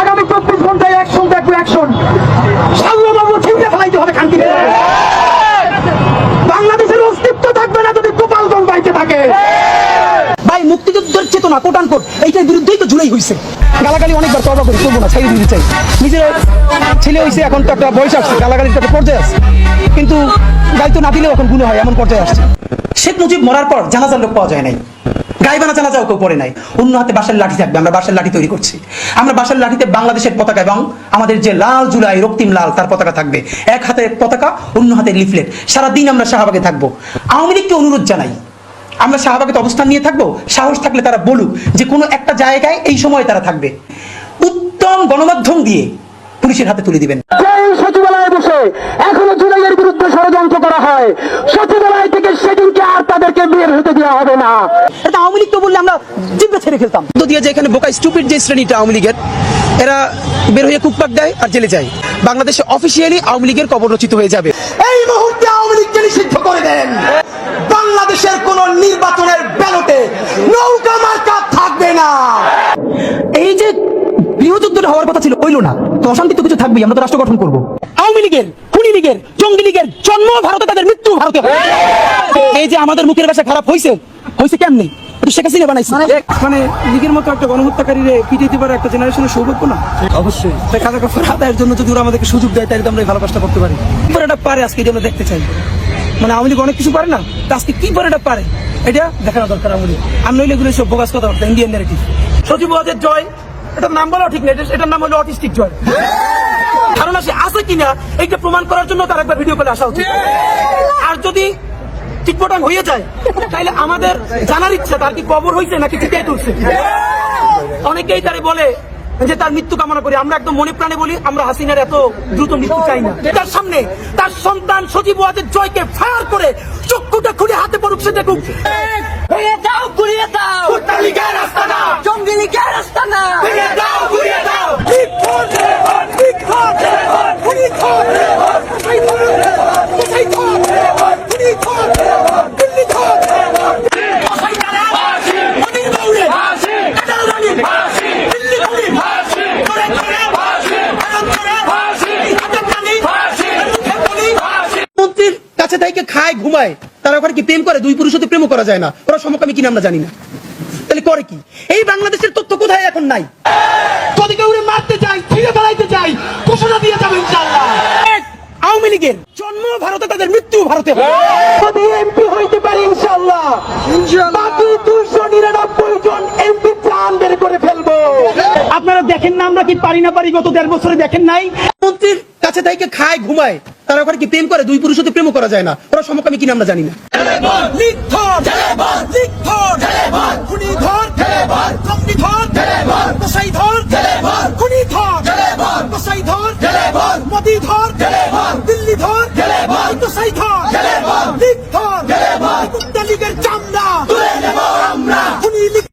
আগামী চব্বিশ ঘন্টায় অ্যাকশন দেখব অ্যাকশন সাল্লাবাবু ছিঁড়ে ফেলাইতে হবে খানকি বাংলাদেশের অস্তিত্ব থাকবে না যদি গোপালগঞ্জ বাইতে থাকে। ভাই, মুক্তিযুদ্ধের চেতনা কোটান কোট এইটার বিরুদ্ধেই তো জুলাই হয়েছে গালাগালি অনেকবার তবা করি করব না দিতে চাই। নিজের ছেলে হয়েছে এখন তো একটা বয়স আসছে গালাগালির একটা পর্যায়ে আছে। কিন্তু তো না দিলেও এখনগুলো হয়, এমন পর্যায়ে আসছে। শেখ মুজিব মরার পর জানাজার লোক পাওয়া যায় নাই। গাইবানা জানাজাও কেউ পড়ে নাই। অন্য হাতে বাঁশের লাঠি থাকবে, আমরা বাঁশের লাঠি তৈরি করছি। আমরা বাঁশের লাঠিতে বাংলাদেশের পতাকা এবং আমাদের যে লাল জুলাই রক্তিম লাল, তার পতাকা থাকবে। এক হাতে পতাকা, অন্য হাতে লিফলেট। সারাদিন আমরা শাহবাগে থাকব। আওয়ামী লীগকে অনুরোধ জানাই, আমরা শাহবাগে অবস্থান নিয়ে থাকব। সাহস থাকলে তারা বলুক যে কোনো একটা জায়গায় এই সময় তারা থাকবে। উত্তম গণমাধ্যম দিয়ে পুলিশের হাতে তুলে দিবেন। সচিবালয়ে বসে এখনও জুলাইয়ের বিরুদ্ধে ষড়যন্ত্র করা হয়। সচিবালয় থেকে সেদিনকে আর তাদেরকে বের হতে দেওয়া হবে না। এটা আওয়ামী লীগ তো বললে আমরা জিব্বে ছেড়ে খেলতাম। তো দিয়ে যে এখানে বোকা স্টুপিড যে শ্রেণীটা আওয়ামী লীগের এরা বের হয়ে কুকপাক দেয় আর জেলে যায়। বাংলাদেশে অফিসিয়ালি আওয়ামী লীগের কবর রচিত হয়ে যাবে। এই মুহূর্তে আওয়ামী লীগকে নিষিদ্ধ করে দেন। বাংলাদেশের কোন নির্বাচনের ব্যালটে নৌকা মার্কা থাকবে না। এই যে গৃহযুদ্ধটা হওয়ার কথা ছিল হইল না তো অশান্তি তো কিছু থাকবেই আমরা তো রাষ্ট্র গঠন করব। আওয়ামী লীগের খুনি লীগের জঙ্গি লীগের জন্ম ভারতে তাদের মৃত্যু ভারতে। এই যে আমাদের মুখের ভাষা খারাপ হয়েছে হয়েছে কেমনি? এটা শেখ হাসিনা বানাইছে। মানে লীগের মতো একটা গণহত্যাকারীরে পিটিয়ে পারে একটা জেনারেশনের সৌভাগ্য না? অবশ্যই। তাই খাজা গফর আদায়ের জন্য যদি ওরা আমাদেরকে সুযোগ দেয় তাহলে আমরা ভালো কাজটা করতে পারি। কি এটা পারে আজকে এটা আমরা দেখতে চাই। মানে আওয়ামী লীগ অনেক কিছু পারে না তা আজকে কি করে এটা পারে? এটা দেখানো দরকার আওয়ামী লীগ। আর নইলে এগুলো সব বোগাস কথা ইন্ডিয়ান ন্যারেটিভ সচিব জয় এটার নাম বলা ঠিক না এটার নাম হলো অটিস্টিক জয় ধারণা সে আছে কিনা এইটা প্রমাণ করার জন্য তার একবার ভিডিও কলে আসা উচিত। আর যদি টিকপটাং হয়ে যায় তাইলে আমাদের জানার ইচ্ছা তার কি কবর হয়েছে নাকি চিটাই তুলছে? অনেকেই তারে বলে যে তার মৃত্যু কামনা করি। আমরা একদম মনে প্রাণে বলি আমরা হাসিনার এত দ্রুত মৃত্যু চাই না। তার সামনে তার সন্তান সজীব ওয়াজের জয়কে ফায়ার করে চক্ষুটা খুলে হাতে পড়ুক সে দেখুক দাও দাও। মন্ত্রীর কাছে থেকে খায় ঘুমায়। তারা ওখানে কি প্রেম করে? দুই পুরুষ হতে প্রেমও করা যায় না। ওরা সমকামী কিনা আমরা জানি না। তাহলে করে কি? এই বাংলাদেশের তথ্য কোথায় এখন নাই? যদি কেউ মারতে চাই ছিঁড়ে ফেলাইতে চাই ঘোষণা দিয়ে যাবে ইনশাআল্লাহ। আওয়ামী লীগের জন্ম ভারতে তাদের মৃত্যু ভারতে যদি এমপি হইতে পারে ইনশাআল্লাহ বাকি দুশো নিরানব্বই জন এমপি প্রাণ বের করে ফেলব। আপনারা দেখেন না আমরা কি পারি না পারি গত দেড় বছরে দেখেন নাই? মন্ত্রীর কাছে থেকে খায় ঘুমায়। তারা ওখানে কি প্রেম করে? দুই পুরুষ হতে প্রেমও করা যায় না। ওরা সমকামী কিনা আমরা জানি না। কিন্তু সেই ধন লিখত